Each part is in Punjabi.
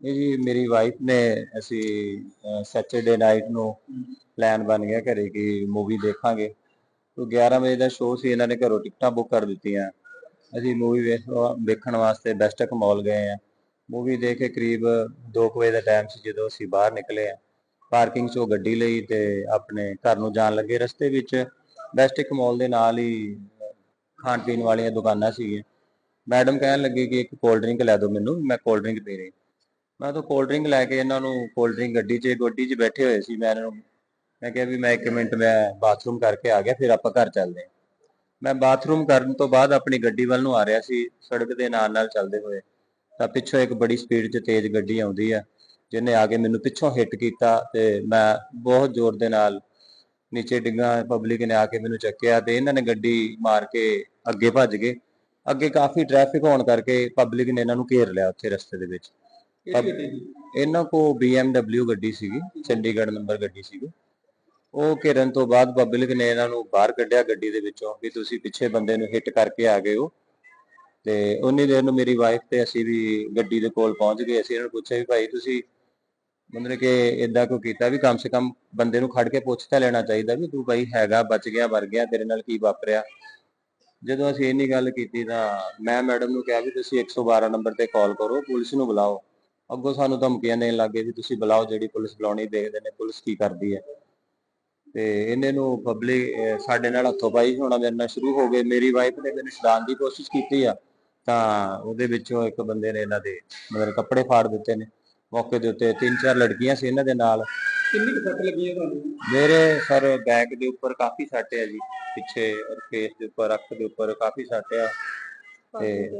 ਇਹ ਜੀ, ਮੇਰੀ ਵਾਈਫ ਨੇ ਅਸੀਂ ਸੈਚਰਡੇ ਨਾਈਟ ਨੂੰ ਪਲਾਨ ਬਣ ਗਿਆ ਘਰੇ ਕਿ ਮੂਵੀ ਦੇਖਾਂਗੇ। ਤੋਂ 11 ਵਜੇ ਦਾ ਸ਼ੋਅ ਸੀ, ਇਹਨਾਂ ਨੇ ਘਰੋਂ ਟਿਕਟਾਂ ਬੁੱਕ ਕਰ ਦਿੱਤੀਆਂ। ਅਸੀਂ ਮੂਵੀ ਵੇਖਣ ਵਾਸਤੇ ਬੈਸਟਕ ਮਾਲ ਗਏ ਆ ਮੂਵੀ ਦੇਖ ਕੇ ਕਰੀਬ 2 ਵਜੇ ਦਾ ਟਾਈਮ ਸੀ, ਜਦੋਂ ਅਸੀਂ ਬਾਹਰ ਨਿਕਲੇ ਆ ਪਾਰਕਿੰਗ 'ਚੋਂ ਗੱਡੀ ਲਈ ਤੇ ਆਪਣੇ ਘਰ ਨੂੰ ਜਾਣ ਲੱਗੇ। ਰਸਤੇ ਵਿੱਚ ਬੈਸਟਕ ਮਾਲ ਦੇ ਨਾਲ ਹੀ ਖਾਣ ਪੀਣ ਵਾਲੀਆਂ ਦੁਕਾਨਾਂ ਸੀਗੀਆਂ। ਮੈਡਮ ਕਹਿਣ ਲੱਗੀ ਕਿ ਇੱਕ ਕੋਲਡ ਡਰਿੰਕ ਲੈ ਦਿਓ ਮੈਨੂੰ, ਮੈਂ ਕੋਲਡ ਡਰਿੰਕ ਪੀ ਰਹੀ ਮੈਂ ਤਾਂ ਕੋਲਡ ਡਰਿੰਕ ਲੈ ਕੇ ਇਹਨਾਂ ਨੂੰ ਕੋਲਡ ਡਰਿੰਕ ਗੱਡੀ 'ਚ ਗੱਡੀ 'ਚ ਬੈਠੇ ਹੋਏ ਸੀ ਮੈਂ ਇਹਨਾਂ ਨੂੰ, ਮੈਂ ਕਿਹਾ ਵੀ ਮੈਂ 1 ਮਿੰਟ ਮੈਂ ਬਾਥਰੂਮ ਕਰਕੇ ਆ ਗਿਆ, ਫਿਰ ਆਪਾਂ ਘਰ ਚੱਲਦੇ ਹਾਂ। ਮੈਂ ਬਾਥਰੂਮ ਕਰਨ ਤੋਂ ਬਾਅਦ ਆਪਣੀ ਗੱਡੀ ਵੱਲ ਨੂੰ ਆ ਰਿਹਾ ਸੀ, ਸੜਕ ਦੇ ਨਾਲ ਨਾਲ ਚੱਲਦੇ ਹੋਏ। ਤਾਂ ਪਿੱਛੋਂ ਇੱਕ ਬੜੀ ਸਪੀਡ 'ਚ ਤੇਜ਼ ਗੱਡੀ ਆਉਂਦੀ ਆ, ਜਿਹਨੇ ਆ ਕੇ ਮੈਨੂੰ ਪਿੱਛੋਂ ਹਿੱਟ ਕੀਤਾ ਤੇ ਮੈਂ ਬਹੁਤ ਜ਼ੋਰ ਦੇ ਨਾਲ ਨੀਚੇ ਡਿੱਗਾ ਪਬਲਿਕ ਨੇ ਆ ਕੇ ਮੈਨੂੰ ਚੱਕਿਆ ਤੇ ਇਹਨਾਂ ਨੇ ਗੱਡੀ ਮਾਰ ਕੇ ਅੱਗੇ ਭੱਜ ਗਏ। ਅੱਗੇ ਕਾਫੀ ਟ੍ਰੈਫਿਕ ਹੋਣ ਕਰਕੇ ਪਬਲਿਕ ਨੇ ਇਹਨਾਂ ਨੂੰ ਘੇਰ ਲਿਆ ਉੱਥੇ ਰਸਤੇ ਦੇ ਵਿੱਚ। ਇਹਨਾਂ ਕੋ BMW ਗੱਡੀ ਸੀਗੀ ਚੰਡੀਗੜ੍ਹ ਨੰਬਰ ਗੱਡੀ ਸੀਗੀ। ਉਹ ਘੇਰਨ ਤੋਂ ਬਾਅਦ ਪਬਲਿਕ ਨੇ ਇਹਨਾਂ ਨੂੰ ਬਾਹਰ ਕੱਢਿਆ ਗੱਡੀ ਦੇ ਵਿੱਚੋਂ ਵੀ ਤੁਸੀਂ ਪਿੱਛੇ ਬੰਦੇ ਨੂੰ ਹਿੱਟ ਕਰਕੇ ਆ ਗਏ ਹੋ। ਤੇ ਉਨੀ ਦੇਰ ਨੂੰ ਮੇਰੀ ਵਾਈਫ ਤੇ ਅਸੀਂ ਵੀ ਗੱਡੀ ਦੇ ਕੋਲ ਪਹੁੰਚ ਗਏ। ਅਸੀਂ ਇਹਨਾਂ ਨੂੰ ਪੁੱਛਿਆ ਵੀ ਭਾਈ ਤੁਸੀਂ ਮਤਲਬ ਕਿ ਇਦਾਂ ਕੋ ਕੀਤਾ ਵੀ ਕਮ ਸੇ ਕਮ ਬੰਦੇ ਨੂੰ ਖੜ ਕੇ ਪੁੱਛ ਤਾਂ ਲੈਣਾ ਚਾਹੀਦਾ ਵੀ ਤੂੰ ਭਾਈ ਹੈਗਾ ਬਚ ਗਿਆ ਮਰ ਗਿਆ ਤੇਰੇ ਨਾਲ ਕੀ ਵਾਪਰਿਆ। ਜਦੋਂ ਅਸੀਂ ਇੰਨੀ ਗੱਲ ਕੀਤੀ ਤਾਂ ਮੈਂ ਮੈਡਮ ਨੂੰ ਕਿਹਾ ਵੀ ਤੁਸੀਂ 112 ਨੰਬਰ ਤੇ ਕਾਲ ਕਰੋ ਪੁਲਿਸ ਨੂੰ ਬੁਲਾਓ। ਅੱਗੋਂ ਸਾਨੂੰ ਧਮਕੀਆਂ ਦੇਣ ਲੱਗੇ ਵੀ ਤੁਸੀਂ ਬੁਲਾਓ ਜਿਹੜੀ ਪੁਲਿਸ ਬੁਲਾਉਣੀ ਦੇਖਦੇ ਨੇ ਪੁਲਿਸ ਕੀ ਕਰਦੀ ਹੈ। ਤੇ ਇਹਨੇ ਨੂੰ ਪਬਲਿਕ ਸਾਡੇ ਨਾਲ ਹੱਥੋਂ ਪਾਈ ਹੋਣਾ ਮੇਰੇ ਨਾਲ ਸ਼ੁਰੂ ਹੋ ਗਏ। ਮੇਰੀ ਵਾਈਫ ਨੇ ਮੈਨੂੰ ਛਡਾਉਣ ਦੀ ਕੋਸ਼ਿਸ਼ ਕੀਤੀ ਆ ਤਾਂ ਉਹਦੇ ਵਿੱਚੋਂ ਇੱਕ ਬੰਦੇ ਨੇ ਇਹਨਾਂ ਦੇ ਮਤਲਬ ਕੱਪੜੇ ਫਾੜ ਦਿੱਤੇ ਨੇ। ਮੌਕੇ ਦੇ ਉੱਤੇ ਤਿੰਨ ਚਾਰ ਲੜਕੀਆਂ ਸੀ ਇਹਨਾਂ ਦੇ ਨਾਲ। ਕਿੰਨੀ ਕੁ ਸੱਟ ਲੱਗੀ ਹੈ ਤੁਹਾਨੂੰ? ਮੇਰੇ ਸਰ ਬੈਕ ਦੇ ਉੱਪਰ ਕਾਫੀ ਸੱਟ ਹੈ ਜੀ ਪਿੱਛੇ ਔਰ ਫੇਸ ਦੇ ਉੱਪਰ ਅੱਖ ਦੇ ਉੱਪਰ ਕਾਫੀ ਸੱਟ ਆ। ਤੇ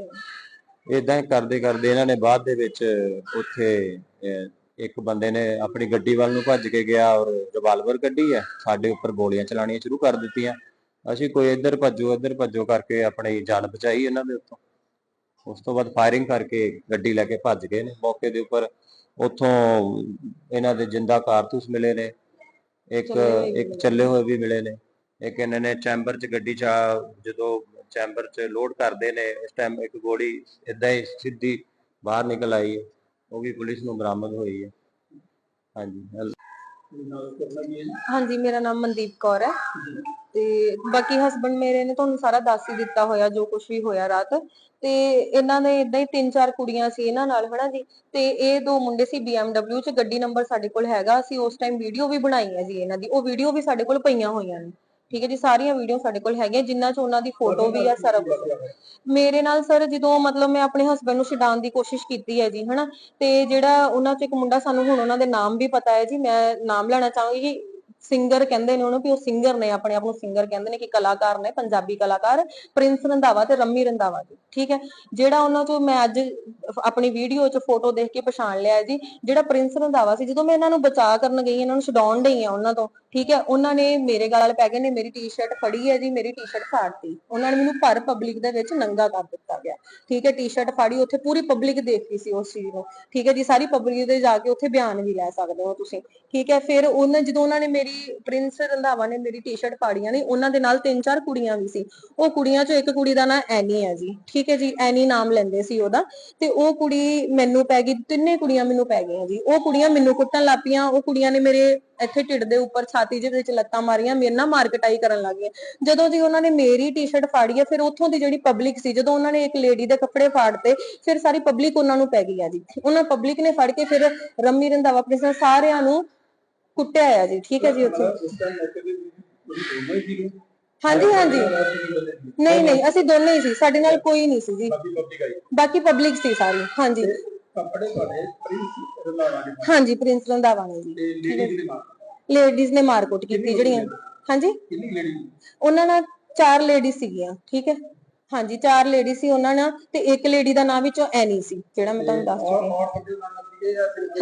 ਇਦਾਂ ਹੀ ਕਰਦੇ ਕਰਦੇ ਇਹਨਾਂ ਨੇ ਬਾਅਦ ਦੇ ਵਿੱਚ ਉੱਥੇ ਇੱਕ ਬੰਦੇ ਨੇ ਆਪਣੀ ਗੱਡੀ ਵੱਲ ਨੂੰ ਭੱਜ ਕੇ ਗਿਆ ਔਰ ਰਿਵਾਲਵਰ ਕੱਢੀ ਹੈ। ਸਾਡੇ ਉੱਪਰ ਗੋਲੀਆਂ ਚਲਾਣੀਆਂ ਸ਼ੁਰੂ ਕਰ ਦਿੱਤੀਆਂ। ਅਸੀਂ ਕੋਈ ਇੱਧਰ ਭੱਜੋ ਇੱਧਰ ਭੱਜੋ ਕਰਕੇ ਆਪਣੀ ਜਾਨ ਬਚਾਈ ਇਹਨਾਂ ਦੇ ਉੱਤੋਂ। ਉਸ ਤੋਂ ਬਾਅਦ ਫਾਇਰਿੰਗ ਕਰਕੇ ਗੱਡੀ ਲੈ ਕੇ ਭੱਜ ਗਏ ਨੇ। ਮੌਕੇ ਦੇ ਉੱਪਰ ਉੱਥੋਂ ਇਹਨਾਂ ਦੇ ਜਿੰਦਾ ਕਾਰਤੂਸ ਮਿਲੇ ਨੇ। ਇੱਕ ਇੱਕ। ਚੱਲੇ ਹੋਏ ਵੀ ਮਿਲੇ ਨੇ। ਇੱਕ ਇਹਨਾਂ ਨੇ ਚੈਂਬਰ 'ਚ ਗੱਡੀ 'ਚ ਜਦੋਂ ਚੈਂਬਰ 'ਚ ਲੋਡ ਕਰਦੇ ਨੇ, ਇਸ ਟਾਈਮ ਇੱਕ ਗੋਲੀ ਇਦਾਂ ਹੀ ਸਿੱਧੀ ਬਾਹਰ ਨਿਕਲ ਆਈ ਹੈ, ਉਹ ਵੀ ਪੁਲਿਸ ਨੂੰ ਬਰਾਮਦ ਹੋਈ ਹੈ। ਹਾਂਜੀ ਹਾਂਜੀ, ਮੇਰਾ ਨਾਮ ਮਨਦੀਪ ਕੌਰ ਹੈ। ਤੇ ਬਾਕੀ ਹਸਬੰਡ ਮੇਰੇ ਨੇ ਤੁਹਾਨੂੰ ਸਾਰਾ ਦੱਸ ਹੀ ਦਿੱਤਾ ਹੋਇਆ, ਜੋ ਕੁਝ ਵੀ ਹੋਇਆ ਰਾਤ। ਤੇ ਇਹਨਾਂ ਦੇ ਇਦਾਂ ਹੀ ਤਿੰਨ ਚਾਰ ਕੁੜੀਆਂ ਸੀ ਇਹਨਾਂ ਨਾਲ, ਹਨਾ ਜੀ? ਤੇ ਇਹ ਦੋ ਮੁੰਡੇ ਸੀ BMW ਚ, ਗੱਡੀ ਨੰਬਰ ਸਾਡੇ ਕੋਲ ਹੈਗਾ, ਅਸੀਂ ਉਸ ਟਾਈਮ ਵੀਡੀਓ ਵੀ ਬਣਾਈ ਹੈ ਜੀ ਇਹਨਾਂ ਦੀ, ਉਹ ਵੀਡੀਓ ਵੀ ਸਾਡੇ ਕੋਲ ਪਈਆਂ ਹੋਈਆਂ ਨੇ। ਠੀਕ ਹੈ ਜੀ ਸਾਰੀਆਂ ਵੀਡੀਓ ਸਾਡੇ ਕੋਲ ਹੈਗੀਆਂ ਜਿਨ੍ਹਾਂ ਚ ਉਹਨਾਂ ਦੀ ਫੋਟੋ ਵੀ ਆ ਸਾਰਾ ਕੁਝ ਮੇਰੇ ਨਾਲ ਸਰ ਜਦੋਂ ਮਤਲਬ ਮੈਂ ਆਪਣੇ ਹਸਬੰਡ ਨੂੰ ਛਡਾਉਣ ਦੀ ਕੋਸ਼ਿਸ਼ ਕੀਤੀ ਹੈ ਜੀ ਹਨਾ ਤੇ ਜਿਹੜਾ ਉਹਨਾਂ ਚ ਇੱਕ ਮੁੰਡਾ ਸਾਨੂੰ ਹੁਣ ਉਹਨਾਂ ਦੇ ਨਾਮ ਵੀ ਪਤਾ ਹੈ ਜੀ ਮੈਂ ਨਾਮ ਲੈਣਾ ਚਾਹਾਂਗੀ ਸਿੰਗਰ ਕਹਿੰਦੇ ਨੇ ਉਹਨੂੰ ਵੀ ਉਹ ਸਿੰਗਰ ਨੇ, ਆਪਣੇ ਆਪ ਨੂੰ ਸਿੰਗਰ ਕਹਿੰਦੇ ਨੇ ਕਿ ਕਲਾਕਾਰ ਨੇ, ਪੰਜਾਬੀ ਕਲਾਕਾਰ ਪ੍ਰਿੰਸ ਰੰਧਾਵਾ ਤੇ ਰੰਮੀ ਰੰਧਾਵਾ ਜੀ, ਠੀਕ ਹੈ? ਜਿਹੜਾ ਉਹਨਾਂ ਚੋਂ ਮੈਂ ਅੱਜ ਆਪਣੀ ਵੀਡੀਓ 'ਚ ਫੋਟੋ ਦੇਖ ਕੇ ਪਛਾਣ ਲਿਆ ਜੀ, ਜਿਹੜਾ ਪ੍ਰਿੰਸ ਰੰਧਾਵਾ ਸੀ, ਜਦੋਂ ਮੈਂ ਇਹਨਾਂ ਨੂੰ ਬਚਾ ਕਰਨ ਗਈ, ਇਹਨਾਂ ਨੂੰ ਛਡਾਉਣ ਡਈ ਆ ਉਹਨਾਂ ਤੋਂ, ਠੀਕ ਹੈ? ਉਹਨਾਂ ਨੇ ਮੇਰੇ ਗਾਲ ਪੈ ਗਏ ਨੇ, ਮੇਰੀ ਟੀ-ਸ਼ਰਟ ਫੜੀ ਹੈ ਜੀ, ਮੇਰੀ ਟੀ-ਸ਼ਰਟ ਫਾੜਤੀ। ਉਹਨਾਂ ਨੇ ਮੈਨੂੰ ਭਰ ਪਬਲਿਕ ਦੇ ਵਿੱਚ ਨੰਗਾ ਕਰ ਦਿੱਤਾ ਗਿਆ, ਠੀਕ ਹੈ? ਟੀ-ਸ਼ਰਟ ਫਾੜੀ, ਉੱਥੇ ਪੂਰੀ ਪਬਲਿਕ ਦੇਖ ਰਹੀ ਸੀ ਉਸ ਚੀਜ਼ ਨੂੰ, ਠੀਕ ਹੈ ਜੀ? ਸਾਰੀ ਪਬਲਿਕ ਦੇ ਜਾ ਕੇ ਉੱਥੇ ਬਿਆਨ ਵੀ ਲੈ ਸਕਦੇ ਹੋ ਤੁਸੀਂ, ਠੀਕ ਹੈ? ਫਿਰ ਉਹਨਾਂ ਜਦੋਂ ਉਹਨਾਂ ਨੇ ਮੇਰੀ ਪ੍ਰਿੰਸ ਰੰਧਾਵਾ ਨੇ ਮੇਰੀ ਟੀ-ਸ਼ਰਟ ਫਾੜੀਆਂ ਨੇ, ਉਹਨਾਂ ਦੇ ਨਾਲ ਤਿੰਨ ਚਾਰ ਕੁੜੀਆਂ ਵੀ ਸੀ। ਉਹ ਕੁੜੀਆਂ ਚੋਂ ਇੱਕ ਕੁੜੀ ਦਾ ਨਾਂ ਐਨੀ ਹੈ ਜੀ। ਠੀਕ ਹੈ ਜੀ, ਐਨੀ ਨਾਮ ਲੈਂਦੇ ਸੀ ਉਹਦਾ। ਤੇ ਉਹ ਕੁੜੀ ਮੈਨੂੰ ਪੈ ਗਈ, ਤਿੰਨੇ ਕੁੜੀਆਂ ਮੈਨੂੰ ਪੈ ਗਈਆਂ ਜੀ। ਉਹ ਕੁੜੀਆਂ ਮੈਨੂੰ ਕੁੱਟਣ ਲੱਗ ਉਹ ਕੁੜੀਆਂ ਨੇ ਮੇਰੇ ਇੱਥੇ ਢਿੱਡ ਦੇ ਉੱਪਰ ਛਾਤੀ ਦੇ ਵਿੱਚ ਲੱਤਾਂ ਮਾਰੀਆਂ, ਮੇਰੇ ਨਾਲ ਮਾਰਕਟਾਈ ਕਰਨ ਲੱਗ ਗਈਆਂ। ਜਦੋਂ ਜੀ ਉਹਨਾਂ ਨੇ ਮੇਰੀ ਟੀ-ਸ਼ਰਟ ਫਾੜੀ ਹੈ, ਫਿਰ ਉੱਥੋਂ ਦੀ ਜਿਹੜੀ ਪਬਲਿਕ ਸੀ, ਜਦੋਂ ਉਹਨਾਂ ਨੇ ਇੱਕ ਲੇਡੀ ਦੇ ਕੱਪੜੇ ਫਾੜਤੇ, ਫਿਰ ਸਾਰੀ ਪਬਲਿਕ ਉਹਨਾਂ ਨੂੰ ਪੈ ਗਈ ਆ ਜੀ। ਉਹਨਾਂ ਪਬਲਿਕ ਨੇ ਫੜ ਕੇ ਫਿਰ ਰੰਮੀ ਰੰਧਾਵਾ ਆਪਣੇ ਸਾਰਿਆਂ ਨੂੰ ਕੁੱਟਿਆ ਆ ਜੀ ਠੀਕ ਹੈ ਜੀ ਉੱਥੇ। ਹਾਂਜੀ ਹਾਂਜੀ। ਨਹੀਂ ਨਹੀਂ ਅਸੀਂ ਦੋਨੇ ਹੀ ਸੀ। ਸਾਡੇ ਨਾਲ ਕੋਈ ਨਹੀਂ ਸੀ ਜੀ। ਬਾਕੀ ਪਬਲਿਕ ਸੀ ਸਾਰੀ ਹਾਂਜੀ। ਕੱਪੜੇ ਤੁਹਾਡੇ ਪ੍ਰਿੰਸ ਰਲਾਵਾ ਦੇ ਹਾਂਜੀ ਪ੍ਰਿੰਸ ਰੰਧਾਵਾ ਨੇ ਜੀ। ਲੇਡੀਜ਼ ਨੇ ਮਾਰਕੁੱਟ ਕੀਤੀ ਜਿਹੜੀਆਂ ਹਾਂਜੀ? ਕਿੰਨੀ ਲੇਡੀ ਉਹਨਾਂ ਨਾਲ ਚਾਰ ਲੇਡੀ ਸੀਗੀਆਂ ਠੀਕ ਹੈ। ਹਾਂਜੀ ਚਾਰ ਲੇਡੀ ਸੀ ਉਹਨਾਂ ਨਾਲ ਤੇ ਇੱਕ ਲੇਡੀ ਦਾ ਨਾਮ ਵਿੱਚੋਂ ਐਨੀ ਸੀ ਜਿਹੜਾ ਮੈਂ ਤੁਹਾਨੂੰ ਦੱਸ ਚੁੱਕੀ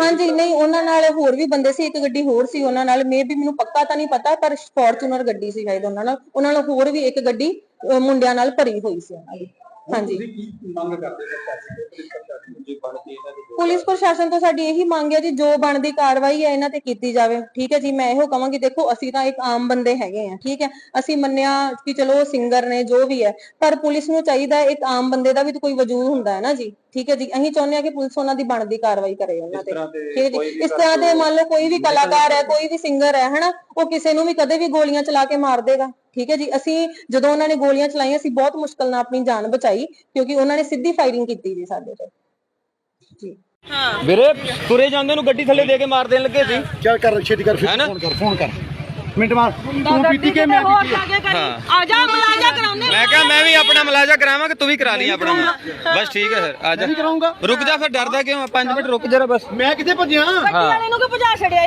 ਹਾਂਜੀ, ਨਹੀਂ, ਉਹਨਾਂ ਨਾਲ ਹੋਰ ਵੀ ਬੰਦੇ ਸੀ, ਇੱਕ ਗੱਡੀ ਹੋਰ ਸੀ ਉਹਨਾਂ ਨਾਲ ਮੇ ਵੀ ਮੈਨੂੰ ਪੱਕਾ ਤਾਂ ਨਹੀਂ ਪਤਾ, ਪਰ ਫੋਰਚੂਨਰ ਗੱਡੀ ਸੀ ਸ਼ਾਇਦ ਉਹਨਾਂ ਨਾਲ ਉਹਨਾਂ ਨਾਲ ਹੋਰ ਵੀ ਇੱਕ ਗੱਡੀ, ਅਹ ਮੁੰਡਿਆਂ ਨਾਲ ਭਰੀ ਹੋਈ ਸੀ ਉਹਨਾਂ ਦੀ। ਹਾਂਜੀ। ਤੁਸੀਂ ਕੀ ਮੰਗ ਕਰਦੇ ਹੋ? ਪ੍ਰਸ਼ਾਸਨ ਤੋਂ ਪੁਲਿਸ ਪ੍ਰਸ਼ਾਸਨ ਤੋਂ ਜੀ ਬਣਦੀ ਇਹਨਾਂ ਦੀ ਜੋ ਪੁਲਿਸ ਪ੍ਰਸ਼ਾਸਨ ਤੋਂ ਸਾਡੀ ਇਹੀ ਮੰਗ ਹੈ ਜੀ ਜੋ ਬਣਦੀ ਕਾਰਵਾਈ ਹੈ ਇਹਨਾਂ ਤੇ ਕੀਤੀ ਜਾਵੇ। ਠੀਕ ਹੈ ਜੀ ਮੈਂ ਇਹੋ ਕਹਾਂਗੀ ਦੇਖੋ ਅਸੀਂ ਤਾਂ ਇੱਕ ਆਮ ਬੰਦੇ ਹੈਗੇ ਆ ਠੀਕ ਹੈ। ਅਸੀਂ ਮੰਨਿਆ ਕਿ ਚਲੋ ਸਿੰਗਰ ਨੇ ਜੋ ਵੀ ਹੈ ਪਰ ਪੁਲਿਸ ਨੂੰ ਚਾਹੀਦਾ ਹੈ ਇੱਕ ਆਮ ਬੰਦੇ ਦਾ ਵੀ ਤਾਂ ਕੋਈ ਵਜੂਦ ਹੁੰਦਾ ਹੈ ਨਾ ਜੀ। ਠੀਕ ਹੈ ਜੀ ਅਸੀਂ ਚਾਹੁੰਦੇ ਹਾਂ ਕਿ ਪੁਲਿਸ ਉਹਨਾਂ ਦੀ ਬਣਦੀ ਕਾਰਵਾਈ ਕਰੇ ਉਹਨਾਂ ਤੇ। ਤਰ੍ਹਾਂ ਦੇ ਠੀਕ ਹੈ ਕੋਈ ਜੀ ਵੀ ਇਸ ਤਰ੍ਹਾਂ ਦੇ ਮੰਨ ਲਓ ਕੋਈ ਵੀ ਕਲਾਕਾਰ ਹੈ ਕੋਈ ਵੀ ਸਿੰਗਰ ਹੈ ਹਨਾ? ਉਹ ਕਿਸੇ ਨੂੰ ਵੀ ਕਦੇ ਵੀ ਗੋਲੀਆਂ ਚਲਾ ਕੇ ਮਾਰ ਦੇਗਾ। ਠੀਕ ਹੈ ਜੀ? ਅਸੀਂ ਜਦੋਂ ਉਹਨਾਂ ਨੇ ਗੋਲੀਆਂ ਚਲਾਈਆਂ ਅਸੀਂ ਬਹੁਤ ਮੁਸ਼ਕਲ ਨਾਲ ਆਪਣੀ ਜਾਨ ਬਚਾਈ ਕਿਉਂਕਿ ਉਹਨਾਂ ਨੇ ਸਿੱਧੀ ਫਾਇਰਿੰਗ ਕੀਤੀ ਜੀ ਸਾਡੇ ਤੇ। ਜੀ। ਵੀਰੇ ਤੁਰੇ ਜਾਂਦੇ ਨੂੰ ਗੱਡੀ ਥੱਲੇ ਦੇ ਕੇ ਮਾਰ ਦੇਣ ਲੱਗੇ ਸੀ। ਚੱਲ ਕਰ ਛੇਤੀ ਕਰ? ਫੋਨ ਕਰ ਫੋਨ ਕਰ। ਮਿੰਟ ਮਾਰ ਤੂੰ ਪੀਤੀ ਕੇ ਮੈਂ ਪੀਤੀ ਹਾਂ। ਆ ਜਾ ਮਲਾਜਾ ਕਰਾਉਂਦੇ। ਮੈਂ ਕਿਹਾ ਮੈਂ ਵੀ ਆਪਣਾ ਮਲਾਜਾ ਕਰਾਵਾਂ ਕਿ ਤੂੰ ਵੀ ਕਰਾ ਲਈ ਆਪਣਾ ਬਸ ਠੀਕ ਹੈ ਫਿਰ ਆ ਜਾ। ਨਹੀਂ ਕਰਾਉਂਗਾ। ਰੁਕ ਜਾ ਫਿਰ ਡਰਦਾ ਕਿਉਂ 5 ਮਿੰਟ ਰੁਕ ਜਰਾ ਬਸ। ਮੈਂ ਕਿੱਥੇ ਭੱਜਿਆ? ਗੱਡੀ ਵਾਲੇ ਨੂੰ ਕਿ ਭਜਾ ਛੜਿਆ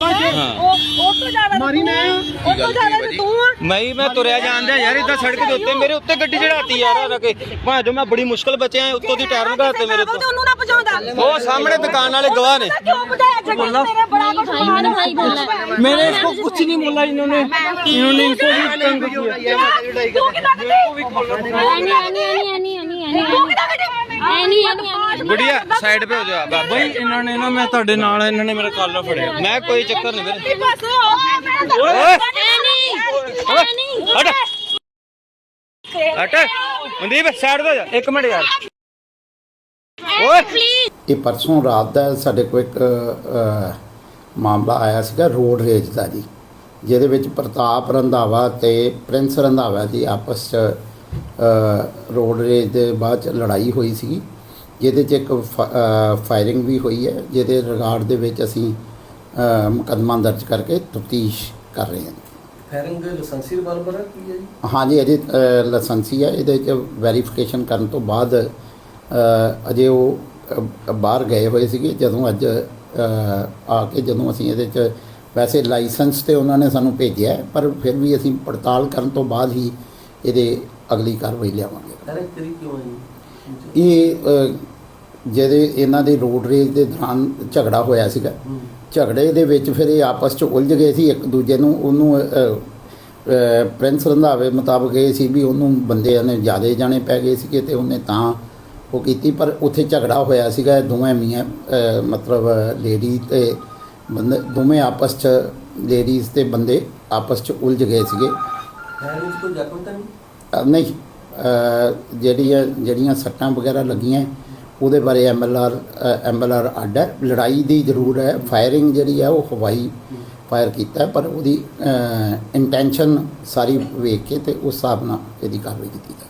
ਉਹ ਉਹ ਤੋਂ ਜ਼ਿਆਦਾ ਮਾਰੀ ਮੈਂ ਉਹ ਤੋਂ ਜ਼ਿਆਦਾ ਤਾਂ ਤੂੰ ਆ ਮੈਂ ਹੀ ਮੈਂ ਤੁਰਿਆ ਜਾਂਦਾ ਯਾਰ ਇਦਾਂ ਸੜਕ ਦੇ ਉੱਤੇ ਮੇਰੇ ਉੱਤੇ ਗੱਡੀ ਚੜਾਤੀ ਯਾਰ ਆ ਕੇ ਭਾਜੋ ਮੈਂ ਬੜੀ ਮੁਸ਼ਕਲ ਬਚਿਆ ਉੱਤੋਂ ਦੀ ਟਾਇਰ ਲਗਾਤੇ ਮੇਰੇ ਪਾਗਲ ਤੇ ਤੋਂ ਉਹਨੂੰ ਨਾ ਭਜਾਉਂਦਾ ਉਹ ਸਾਹਮਣੇ ਦੁਕਾਨ ਵਾਲੇ ਗਵਾਹ ਨੇ ਕਿਉਂ ਭਜਾਇਆ ਛੱਡੀ ਤੇਰੇ ਬੜਾ ਕੁਝ ਖਾਣ ਭਾਈ ਬੋਲਣਾ मैंने इसको कुछ नहीं बोला इन्होंने इन्होंने इनको भी तंग किया ਤੂੰ ਕਿਦਾਂ ਕੱਢੀ ਐਨੀ ਐਨੀ ਐਨੀ ਐਨੀ ਐਨੀ ਐਨੀ ਤੂੰ ਕਿਦਾਂ ਕੱਢੀ ਗੁੜੀਆ ਸਾਈਡ ਪੇ ਹੋ ਜਾ ਬਾਬਾ। ਬਈ ਇਹਨਾਂ ਨੇ ਨਾ ਮੈਂ ਤੁਹਾਡੇ ਨਾਲ ਇਹਨਾਂ ਨੇ ਮੇਰਾ ਕਾਲਰ ਫੜਿਆ। ਮੈਂ ਕੋਈ ਚੱਕਰ ਨਹੀਂ ਵੀਰੇ। ਬਸ ਓਏ ਹਟ। ਹਟ। ਮਨਦੀਪ ਸਾਈਡ ਤੋਂ ਜਾ। ਇੱਕ ਮਿੰਟ ਯਾਰ। ਇਹ ਪਰਸੋਂ ਰਾਤ ਦਾ ਸਾਡੇ ਕੋਲ ਇੱਕ ਮਾਮਲਾ ਆਇਆ ਸੀਗਾ ਰੋਡ ਰੇਜ ਦਾ ਜੀ ਜਿਹਦੇ ਵਿੱਚ ਪ੍ਰਤਾਪ ਰੰਧਾਵਾ ਤੇ ਪ੍ਰਿੰਸ ਰੰਧਾਵਾ ਦੀ ਆਪਸ 'ਚ ਰੋਡ ਰੇਜ ਦੇ ਬਾਅਦ 'ਚ ਲੜਾਈ ਹੋਈ ਸੀਗੀ ਜਿਹਦੇ 'ਚ ਇੱਕ ਫਾਇਰਿੰਗ ਵੀ ਹੋਈ ਹੈ ਜਿਹਦੇ ਰਿਗਾਰਡ ਦੇ ਵਿੱਚ ਅਸੀਂ ਮੁਕੱਦਮਾ ਦਰਜ ਕਰਕੇ ਤਫਤੀਸ਼ ਕਰ ਰਹੇ ਹਾਂ। ਫਾਇਰਿੰਗ ਲਾਇਸੈਂਸੀ ਰਿਵਾਲਵਰ ਹੈ ਕੀ ਹੈ ਜੀ? ਹਾਂਜੀ ਅਜੇ ਲਾਇਸੈਂਸੀ ਹੈ ਇਹਦੇ 'ਚ ਵੈਰੀਫਿਕੇਸ਼ਨ ਕਰਨ ਤੋਂ ਬਾਅਦ ਅਜੇ ਉਹ ਬਾਹਰ ਗਏ ਹੋਏ ਸੀਗੇ ਜਦੋਂ ਅੱਜ ਆ ਕੇ ਜਦੋਂ ਅਸੀਂ ਇਹਦੇ 'ਚ ਵੈਸੇ ਲਾਇਸੈਂਸ ਤੇ ਉਹਨਾਂ ਨੇ ਸਾਨੂੰ ਭੇਜਿਆ ਪਰ ਫਿਰ ਵੀ ਅਸੀਂ ਪੜਤਾਲ ਕਰਨ ਤੋਂ ਬਾਅਦ ਹੀ ਇਹਦੇ ਅਗਲੀ ਕਾਰਵਾਈ ਲਿਆਵਾਂਗੇ। ਫਾਇਰਿੰਗ ਕਰੀ ਕਿਉਂ ਇਹ ਅ, ਜਿਹਦੇ ਇਹਨਾਂ ਦੇ ਰੋਡ ਰੇਜ ਦੇ ਦੌਰਾਨ ਝਗੜਾ ਹੋਇਆ ਸੀਗਾ। ਝਗੜੇ ਦੇ ਵਿੱਚ ਫਿਰ ਇਹ ਆਪਸ 'ਚ ਉਲਝ ਗਏ ਸੀ ਇੱਕ ਦੂਜੇ ਨੂੰ ਉਹਨੂੰ ਪ੍ਰਿੰਸ ਰੰਧਾਵੇ ਮੁਤਾਬਕ ਇਹ ਸੀ ਵੀ ਉਹਨੂੰ ਬੰਦਿਆਂ ਨੇ ਜ਼ਿਆਦਾ ਜਾਣੇ ਪੈ ਗਏ ਸੀਗੇ ਤੇ ਉਹਨੇ ਤਾਂ ਉਹ ਕੀਤੀ ਪਰ ਉੱਥੇ ਝਗੜਾ ਹੋਇਆ ਸੀਗਾ ਦੋਵੇਂ ਮੀਆਂ ਮਤਲਬ ਲੇਡੀ ਤੇ ਬੰਦੇ ਦੋਵੇਂ ਆਪਸ 'ਚ ਲੇਡੀਜ਼ ਤੇ ਬੰਦੇ ਆਪਸ 'ਚ ਉਲਝ ਗਏ ਸੀਗੇ। ਕੋਈ ਜ਼ਖਮ ਤਾਂ ਨਹੀਂ? ਨਹੀਂ ਜਿਹੜੀਆਂ ਜਿਹੜੀਆਂ ਸੱਟਾਂ ਵਗੈਰਾ ਲੱਗੀਆਂ, ਉਹਦੇ ਬਾਰੇ ਐਮਐਲਆਰ ਐਮਐਲਆਰ ਅੱਡ ਹੈ। ਲੜਾਈ ਦੀ ਜ਼ਰੂਰ ਹੈ। ਫਾਇਰਿੰਗ ਜਿਹੜੀ ਹੈ, ਉਹ ਹਵਾਈ ਫਾਇਰ ਕੀਤਾ ਪਰ ਉਹਦੀ ਇੰਟੈਂਸ਼ਨ ਸਾਰੀ ਵੇਖ ਕੇ ਤੇ ਉਸ ਹਿਸਾਬ ਨਾਲ ਇਹਦੀ ਕਾਰਵਾਈ ਕੀਤੀ ਜਾਵੇ।